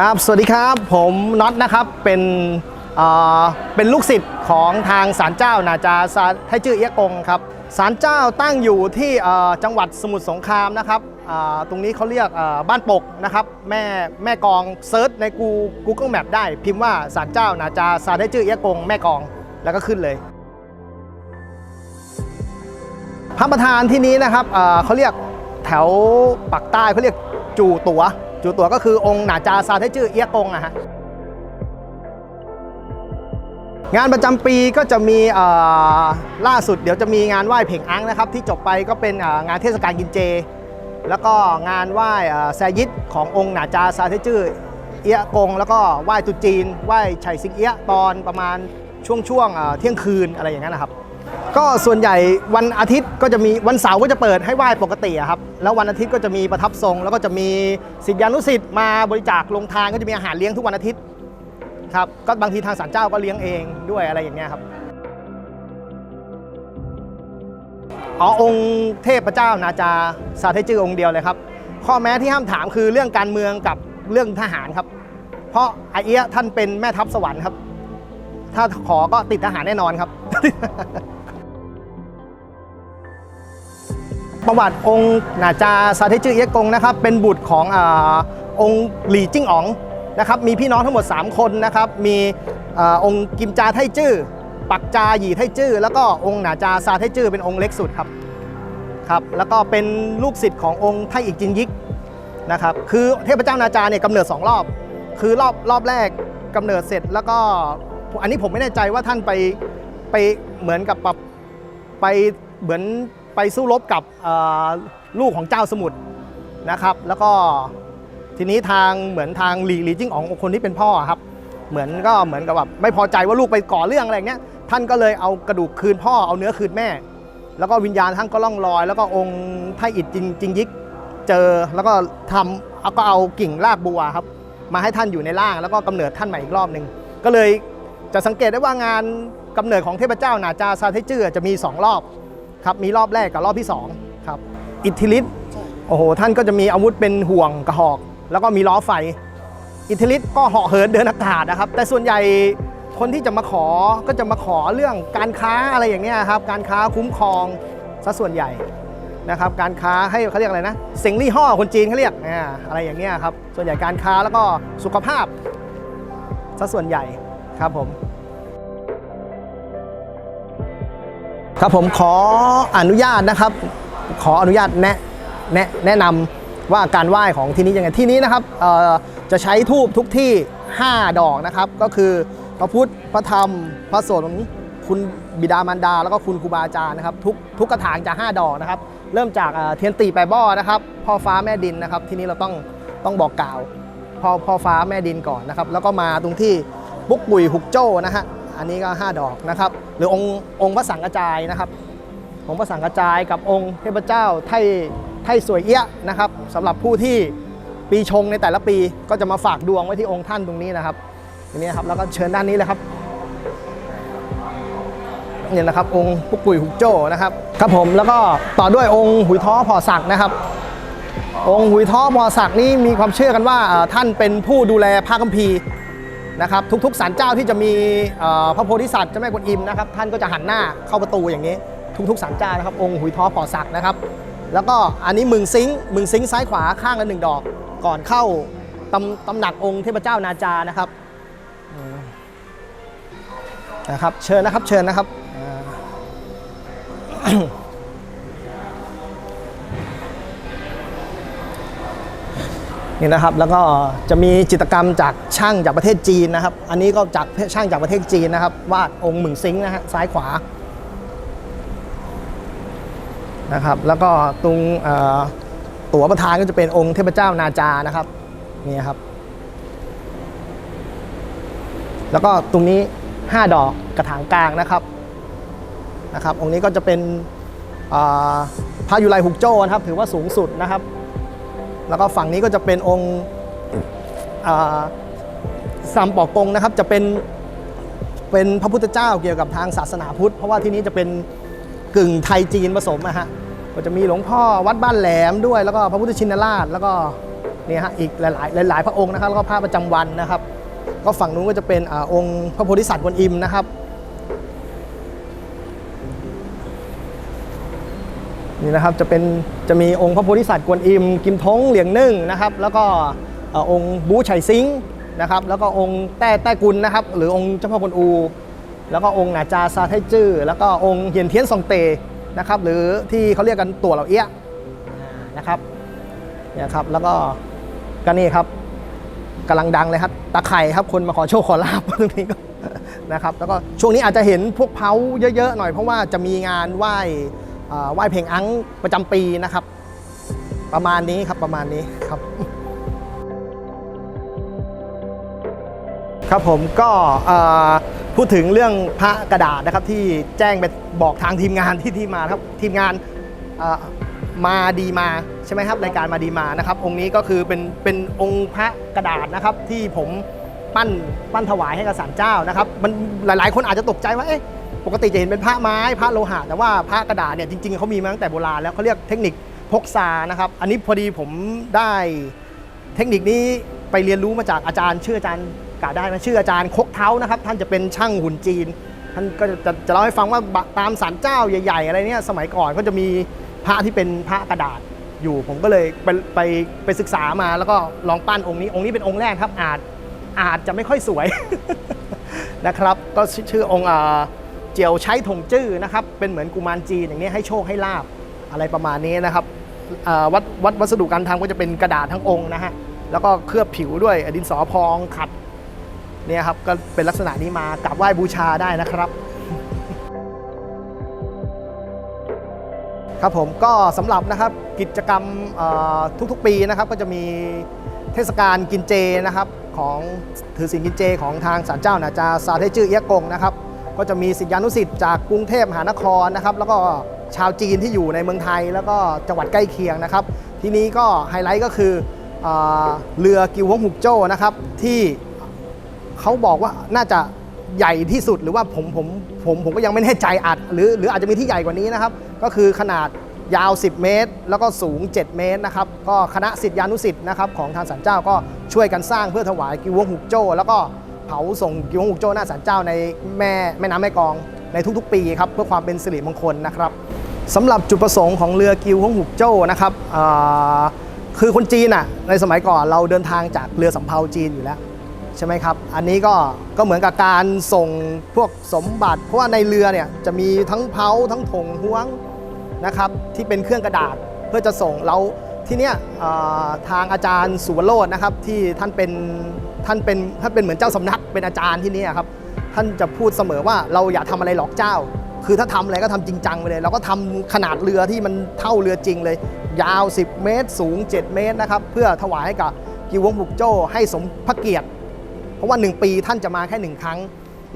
ครับ สวัสดีครับ ผมน็อตนะครับ เป็นเป็นลูกศิษย์ของทางศาลเจ้านาจาซาไทจื้อเอียกงครับศาลเจ้าตั้งอยู่ที่จังหวัดสมุทรสงครามนะครับ ตรงนี้เขาเรียกบ้านปกนะครับ แม่แม่กองเซิร์ชในกู Google Map ได้ พิมพ์ว่าศาลเจ้านาจาซาไทจื้อเอียกงแม่กองแล้วก็ขึ้นเลย พระประธานที่นี้นะครับเขาเรียกแถวปักใต้เขาเรียกจู่ตัว จูตัวก็คือองค์หนาจาซาเทจื้อเอียกงอะฮะงานประจำปีก็จะมีล่าสุดเดี๋ยวจะมีงานไหว้เพ่งอังนะครับ ที่จบไปก็เป็นงานเทศกาลกินเจ แล้วก็งานไหว้แซยิดขององค์หนาจาซาเทจื้อเอียกง แล้วก็ไหว้ตุจีนไหว้ไฉสิงเอียตอนประมาณช่วงช่วงๆเที่ยงคืนอะไรอย่างนั้นนะครับ ก็ส่วนใหญ่วันอาทิตย์ก็จะมีวันเสาร์ก็จะเปิดให้ไหว้ปกติอะครับแล้ววันอาทิตย์ก็จะมีประทับทรง แล้วก็จะมีศิษยานุศิษย์มาบริจาคลงทานก็จะมีอาหารเลี้ยงทุกวันอาทิตย์ครับก็บางทีทางศาลเจ้าก็เลี้ยงเองด้วยอะไรอย่างเงี้ยครับอ๋อองค์เทพเจ้านาจาสาเทจือองค์เดียวเลยครับ ข้อแม้ที่ห้ามถามคือเรื่องการเมืองกับเรื่องทหารครับ เพราะอาเอียะท่านเป็นแม่ทัพสวรรค์ครับ ถ้าขอก็ติดทหารแน่นอนครับ ประวัติองค์นาจาซาเทจือเอียกงนะครับเป็นบุตรของอองค์หลี่จิ้งอ๋องนะครับมีพี่น้องทั้งหมด 3 คนนะครับมีอองค์กิมจาไทจื้อปักจาหยี่ไทจื้อแล้วก็องค์นาจาซาไทจื้อเป็นองค์เล็กสุดครับครับแล้วก็เป็นลูกศิษย์ขององค์ไทอิกจินยิกนะครับคือเทพเจ้านาจาเนี่ยกำเนิด 2 รอบ คือรอบรอบแรกกำเนิดเสร็จแล้วก็อันนี้ผมไม่แน่ใจว่าท่านไปไปเหมือนกับแบบไปเหมือน ไปสู้รบกับลูกของเจ้าสมุทรนะครับ แล้วก็ทีนี้ทางเหมือนทางหลีหลีจิ้งอ๋องคนที่เป็นพ่อครับ เหมือนก็เหมือนกับแบบไม่พอใจว่าลูกไปก่อเรื่องอะไรเงี้ยท่านก็เลยเอากระดูกคืนพ่อเอาเนื้อคืนแม่ แล้วก็วิญญาณท่านก็ล่องลอย แล้วก็องค์ไทอิดจินจิงยิกเจอแล้วก็ทำเอาก็เอากิ่งรากบัวครับ มาให้ท่านอยู่ในร่าง แล้วก็กำเนิดท่านใหม่อีกรอบหนึ่งก็เลยจะสังเกตได้ว่างานกำเนิดของเทพเจ้านาจาซาเทจือจะมี 2 รอบ ครับมีรอบแรกกับรอบที่2ครับอิทธิฤทธิ์โอ้โหท่านก็จะมีอาวุธเป็นห่วงกระหอก แล้วก็มีล้อไฟ อิทธิฤทธิ์ก็เหาะเหินเดินอากาศนะครับ แต่ส่วนใหญ่คนที่จะมาขอก็จะมาขอเรื่องการค้าอะไรอย่างเงี้ยครับการค้าคุ้มครองซะส่วนใหญ่นะครับการค้าให้เขาเรียกอะไรนะเซ็งลี่ห่อคนจีนเขาเรียกอ่าอะไรอย่างเงี้ยครับส่วนใหญ่การค้าแล้วก็สุขภาพซะส่วนใหญ่ครับผม ครับผมขออนุญาตนะครับ ขออนุญาตแนะแนะแนะนำว่าการไหว้ของที่นี้ยังไงที่นี้นะครับจะใช้ทูบทุกที่ 5 ดอกนะครับ ก็คือพระพุทธพระธรรมพระสงฆ์คุณบิดามารดา แล้วก็คุณครูบาอาจารย์นะครับทุกทุกกระถางจะ 5 ดอกนะครับ เริ่มจากเทียนตีแปรบ้อนะครับ พ่อฟ้าแม่ดินนะครับ ที่นี้เราต้องต้องบอกกล่าวพ่อพ่อฟ้าแม่ดินก่อนนะครับ แล้วก็มาตรงที่ปุ๊กปุ๋ยหุกโจ้นะฮะ อันนี้ก็ 5 ดอกนะครับ หรือองค์องค์พระสังกระจายนะครับ องค์พระสังกระจายกับองค์เทพเจ้าไทไทสวยเอี้ยะนะครับสำหรับผู้ที่ปีชงในแต่ละปีก็จะมาฝากดวงไว้ที่องค์ท่านตรงนี้นะครับทีนี้ครับแล้วก็เชิญด้านนี้เลยครับเนี่ยนะครับองค์ปุกปุ๋ยหุกโจ้นะครับครับผมแล้วก็ต่อด้วยองค์หุยท้อพอศักนะครับ องค์หุยท้อพอศักนี้มีความเชื่อกันว่าท่านเป็นผู้ดูแลพระคัมภีร์ นะครับทุกๆศาลเจ้าที่จะมีพระโพธิสัตว์เจ้าแม่กวนอิมนะครับท่านก็จะหันหน้าเข้าประตูอย่างนี้ ทุกๆศาลเจ้านะครับองค์หุยท้อพอศักนะครับ แล้วก็อันนี้มึงซิงมึงซิงซ้ายขวาข้างละหนึ่งดอก ก่อนเข้าตำตำหนักองค์เทพเจ้านาจานะครับนะครับเชิญนะครับเชิญนะครับ นี่นะครับ แล้วก็จะมีจิตรกรรมจากช่างจากประเทศจีนนะครับ อันนี้ก็จากช่างจากประเทศจีนนะครับ วาดองค์หมึงซิงนะฮะซ้ายขวานะครับ แล้วก็ตรงตั๋วประธานก็จะเป็นองค์เทพเจ้านาจานะครับนี่ครับ แล้วก็ตรงนี้ 5 ดอกกระถางกลางนะครับนะครับ องค์นี้ก็จะเป็นพระยุไรหุกโจ้นะครับ ถือว่าสูงสุดนะครับ แล้วก็ฝั่งนี้ก็จะเป็นองค์อ่าซัมปอกงนะครับจะเป็นเป็นพระพุทธเจ้าเกี่ยวกับทางศาสนาพุทธ เพราะว่าที่นี้จะเป็นกึ่งไทยจีนผสมอะฮะก็จะมีหลวงพ่อวัดบ้านแหลมด้วย แล้วก็พระพุทธชินราชแล้วก็นี่ฮะอีกหลาย ๆ หลาย ๆ พระองค์นะครับแล้วก็พระประจำวันนะครับ ก็ฝั่งนู้นก็จะเป็นอองค์พระโพธิสัตว์กวนอิมนะครับ นี่นะครับจะเป็นจะมีองค์พระโพธิสัตว์กวนอิม กิมท้งเหลียงนึ่งนะครับ แล้วก็องค์บูไฉซิงนะครับ แล้วก็องค์แต้แต้กุลนะครับ หรือองค์เจ้าพ่อกวนอู แล้วก็องค์หนาจาซาไทจื้อแล้วก็องค์เฮียนเทียนซองเตนะครับ หรือที่เขาเรียกกันตัวเหล่าเอี้ยนะครับเนี่ยครับแล้วก็ก็นี่ครับกำลังดังเลยครับตาไข่ครับคนมาขอโชคขอลาบตรงนี้ก็นะครับ แล้วก็ช่วงนี้อาจจะเห็นพวกเพ้าเยอะๆหน่อยเพราะว่าจะมีงานไหว้ ไหว้เพลงอังประจำปีนะครับ ประมาณนี้ครับประมาณนี้ครับ ครับผมก็พูดถึงเรื่องพระกระดาษนะครับที่แจ้งไปบอกทางทีมงานที่ที่มาครับทีมงานมาดีมาใช่ไหมครับรายการมาดีมานะครับ องค์นี้ก็คือเป็นเป็นองค์พระกระดาษนะครับที่ผมปั้นปั้นถวายให้กับศาลเจ้านะครับ มันหลายๆ คนอาจจะตกใจว่าเอ๊ะ ปกติจะเห็นเป็นพระไม้พระโลหะแต่ว่าพระกระดาษเนี่ยจริงๆเขามีมาตั้งแต่โบราณแล้วเขาเรียกเทคนิคพกซานะครับ อันนี้พอดีผมได้เทคนิคนี้ไปเรียนรู้มาจากอาจารย์ ชื่ออาจารย์กาได้ไหมชื่ออาจารย์คกเท้านะครับ ท่านจะเป็นช่างหุ่นจีน ท่านก็จะจะเล่าให้ฟังว่าตามศาลเจ้าใหญ่ ๆ อะไรเนี่ยสมัยก่อนก็จะมีพระที่เป็นพระกระดาษอยู่ผมก็เลยไปไปไปศึกษามาแล้วก็ลองปั้นองค์นี้องค์นี้เป็นองค์แรกครับอาจอาจจะไม่ค่อยสวยนะครับ ก็ชื่อองค์ เจียวใช้ถงจื้อนะครับ เป็นเหมือนกุมารจีนอย่างนี้ให้โชคให้ลาบอะไรประมาณนี้นะครับวัดวัดวัสดุการทำก็จะเป็นกระดาษทั้งองค์นะฮะแล้วก็เคลือบผิวด้วยดินสอพองขัดเนี่ยครับก็เป็นลักษณะนี้มากราบไหว้บูชาได้นะครับ ครับผมก็สำหรับนะครับกิจกรรมทุกๆปีนะครับ ก็จะมีเทศกาลกินเจนะครับของถือศีลกินเจของทางศาลเจ้านาจาซาเทจื้อเอียกงนะครับ ก็จะมีศิษยานุศิษย์จากกรุงเทพมหานครนะครับแล้วก็ชาวจีนที่อยู่ในเมืองไทย แล้วก็จังหวัดใกล้เคียงนะครับ ที่นี้ก็ไฮไลท์ก็คือเอเรือกิวฮงหุกโจ้นะครับที่เขาบอกว่าน่าจะใหญ่ที่สุดหรือว่าผมผมผมผมก็ยังไม่แน่ใจอาจหรือหรืออาจจะมีที่ใหญ่กว่านี้นะครับ ก็คือขนาดยาว 10 เมตร แล้วก็สูง 7 เมตรนะครับก็คณะสิทธิานุสิทธิ์นะครับของทางศาลเจ้าก็ช่วยกันสร้างเพื่อถวายกิวงหุกโจ้แล้วก็ เผาส่งกิวงหุกโจ้หน้าศาลเจ้าในแม่แม่น้ำแม่กองในทุกๆ ปีครับเพื่อความเป็นสิริมงคลนะครับสำหรับจุดประสงค์ของเรือกิวฮงหุกโจ้นะครับคือคนจีนอะในสมัยก่อนเราเดินทางจากเรือสำเภาจีนอยู่แล้วใช่ไหมครับ อันนี้ก็ก็เหมือนกับการส่งพวกสมบัติ เพราะว่าในเรือเนี่ยจะมีทั้งเผาทั้งถงห้วงนะครับที่เป็นเครื่องกระดาษเพื่อจะส่งเรา ที่เนี้ยทางอาจารย์สุวรรณโรจน์นะครับที่ท่านเป็นท่านเป็นท่านเป็นเหมือนเจ้าสำนักเป็นอาจารย์ที่นี่ครับท่านจะพูดเสมอว่าเราอย่าทำอะไรหลอกเจ้า คือถ้าทำอะไรก็ทำจริงจังไปเลย เราก็ทำขนาดเรือที่มันเท่าเรือจริงเลย ยาว 10 เมตร สูง 7 เมตรนะครับเพื่อถวายให้กับกิววงบุกโจ้ให้สมพระเกียรติ เพราะว่า 1 ปีท่านจะมาแค่ 1 ครั้ง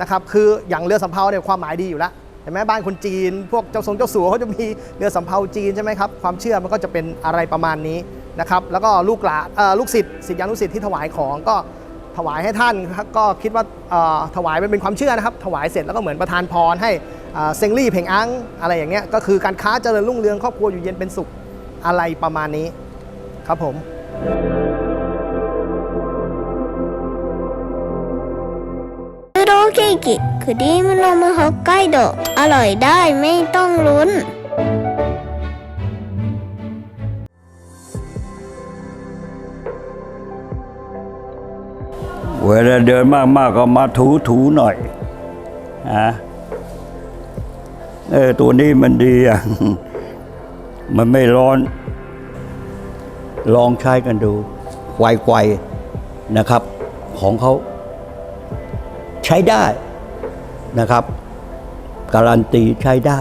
นะครับคืออย่างเรือสำเภาเนี่ยความหมายดีอยู่แล้ว ห็นไหมบ้านคนจีน พวกเจ้าทรงเจ้าสัวเขาจะมีเรือสำเภาจีนใช่ไหมครับความเชื่อมันก็จะเป็นอะไรประมาณนี้นะครับแล้วก็ลูกหลานลูกศิษย์ศิษยานุศิษย์ที่ถวายของก็ถวายให้ท่านก็คิดว่าถวายเป็นความเชื่อนะครับ ถวายเสร็จแล้วก็เหมือนประทานพรให้เซงลี่เพ่งอังอะไรอย่างเงี้ยก็คือการค้าเจริญรุ่งเรืองครอบครัวอยู่เย็นเป็นสุขอะไรประมาณนี้ครับผมยูโรเค้ คดีมนมฮอกไกโดอร่อยได้ไม่ต้องลุ้น เวลาเดินมากๆก็มาถูถูๆหน่อยนะเออตัวนี้มันดีอะ มันไม่ร้อน ลองใช้กันดูไกวๆนะครับ ของเขาใช้ได้ นะครับ การันตีใช้ได้